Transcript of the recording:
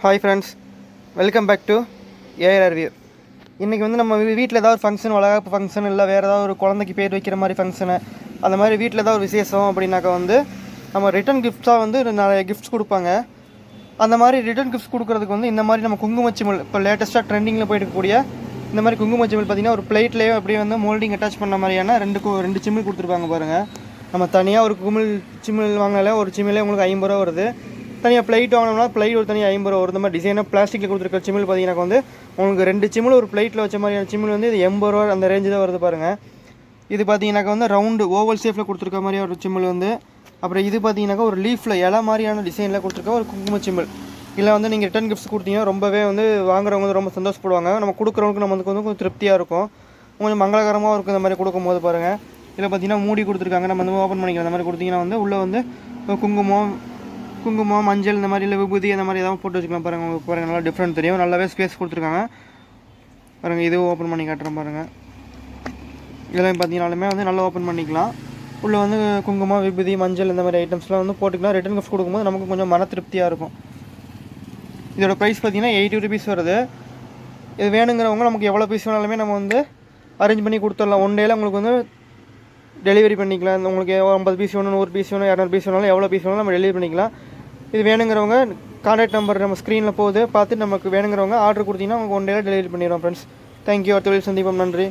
Hi friends welcome back to AR review இன்றைக்கி வந்து நம்ம வீட்டில் ஏதாவது ஃபங்க்ஷன் வளகாப்பு ஃபங்க்ஷன் இல்லை வேறு ஏதாவது ஒரு குழந்தைக்கு பேர் வைக்கிற மாதிரி ஃபங்க்ஷனு அந்த மாதிரி வீட்டில் ஏதாவது ஒரு விசேஷம் அப்படின்னாக்கா வந்து நம்ம ரிட்டன் கிஃப்ட்ஸாக வந்து நிறைய கிஃப்ட்ஸ் கொடுப்பாங்க. அந்த மாதிரி ரிட்டன் கிஃப்ட்ஸ் கொடுக்குறதுக்கு வந்து இந்த மாதிரி நம்ம குங்குமச்சிமல் இப்போ லேட்டஸ்ட்டாக ட்ரெண்டிங்கில் போயிட்டு இந்த மாதிரி குங்குமச்சிமல் பார்த்தீங்கன்னா ஒரு பிளேட்லேயே அப்படியே வந்து மோல்டிங் அட்டாச் பண்ண மாதிரியான ரெண்டு ரெண்டு சிமிழ் கொடுத்துருப்பாங்க பாருங்கள் நம்ம தனியாக ஒரு குமிழ் சிமிழ் வாங்கினாலே ஒரு சிமிழே உங்களுக்கு ஐம்பது ரூபா வருது. தனியாக பிளைட் வாங்கினோம்னா பிளைட் ஒரு தனியாக ஐம்பது ரூபா வரும். இந்த மாதிரி டிசைனாக பிளாஸ்டிக்கில் கொடுத்துருக்க சிமிழ் பார்த்தீங்கன்னா வந்து உங்களுக்கு ரெண்டு சிமிழ் ஒரு பிளேட்டில் வச்ச மாதிரியான சிமிழ் வந்து இது எண்பது ரூபா அந்த ரேஞ்சு தான் வருது பாருங்கள் இது பார்த்தீங்கன்னாக்கா வந்து ரவுண்டு ஓவல் ஷேப்பில் கொடுத்துருக்க மாதிரி ஒரு சிமிழ் வந்து அப்புறம் இது பார்த்தீங்கன்னாக்கா ஒரு லீஃபில் இலை மாதிரியான டிசைனில் கொடுத்துருக்க ஒரு குங்கும சிமிழ். இல்லை வந்து நீங்கள் ரிட்டன் கிஃப்ட்ஸ் கொடுத்தீங்கன்னா ரொம்பவே வந்து வாங்குறவங்க வந்து ரொம்ப சந்தோஷப்படுவாங்க. நம்ம கொடுக்குறவங்களுக்கு நம்ம வந்து கொஞ்சம் திருப்தியாக இருக்கும். கொஞ்சம் மங்களகரமாக இருக்கும் இந்த மாதிரி கொடுக்கும்போது பாருங்கள் இதில் பார்த்தீங்கன்னா மூடி கொடுத்துருக்காங்க. நம்ம வந்து ஓப்பன் பண்ணிக்கலாம். மாதிரி கொடுத்தீங்கன்னா வந்து உள்ளே வந்து குங்குமம் குங்குமம் மஞ்சள் இந்த மாதிரி இல்லை விபூதி அந்த மாதிரி ஏதாவது போட்டு வச்சுக்கலாம் பாருங்கள் உங்களுக்கு பாருங்கள் நல்லா டிஃப்ரெண்ட் தெரியும். நல்லாவே ஸ்பேஸ் கொடுத்துருக்காங்க. பாருங்கள் இதுவும் ஓப்பன் பண்ணி காட்டுறேன் பாருங்கள் இதெல்லாம் பார்த்தீங்கனாலுமே வந்து நல்லா ஓப்பன் பண்ணிக்கலாம். உள்ளே வந்து குங்குமம் விபூதி மஞ்சள் இந்த மாதிரி ஐட்டம்ஸ்லாம் வந்து போட்டுக்கலாம். ரிட்டன் கிஃப்ட் கொடுக்கும்போது நமக்கு கொஞ்சம் மன திருப்தியாக இருக்கும். இதோட ப்ரைஸ் பார்த்தீங்கன்னா எயிட்டி ருபீஸ் வருது. இது வேணுங்கிறவங்க நமக்கு எவ்வளோ பீஸ் வேணாலுமே நம்ம வந்து அரேஞ்ச் பண்ணி கொடுத்துடலாம். ஒன் டேல உங்களுக்கு வந்து டெலிவரி பண்ணிக்கலாம். உங்களுக்கு எவ்வளோ ஐம்பது பீஸ் வேணும் நூறு பீஸ் வேணும் இரநூறு பீஸ் வேணாலும் எவ்வளோ பீஸ் வேணாலும் நம்ம டெலிவரி பண்ணிக்கலாம். இது வேணுங்கிறவங்க கான்டாக்ட் நம்பர் நம்ம ஸ்க்ரீனில் போகுது. பார்த்து நமக்கு வேணுங்கிறவங்க ஆர்டர் கொடுத்தீங்கன்னா உங்களுக்கு ஒன் டேல டெலிவரி பண்ணிடுவோம் ஃப்ரெண்ட்ஸ் தேங்க்யூ அடுத்த தொழில் சந்திப்போம். நன்றி.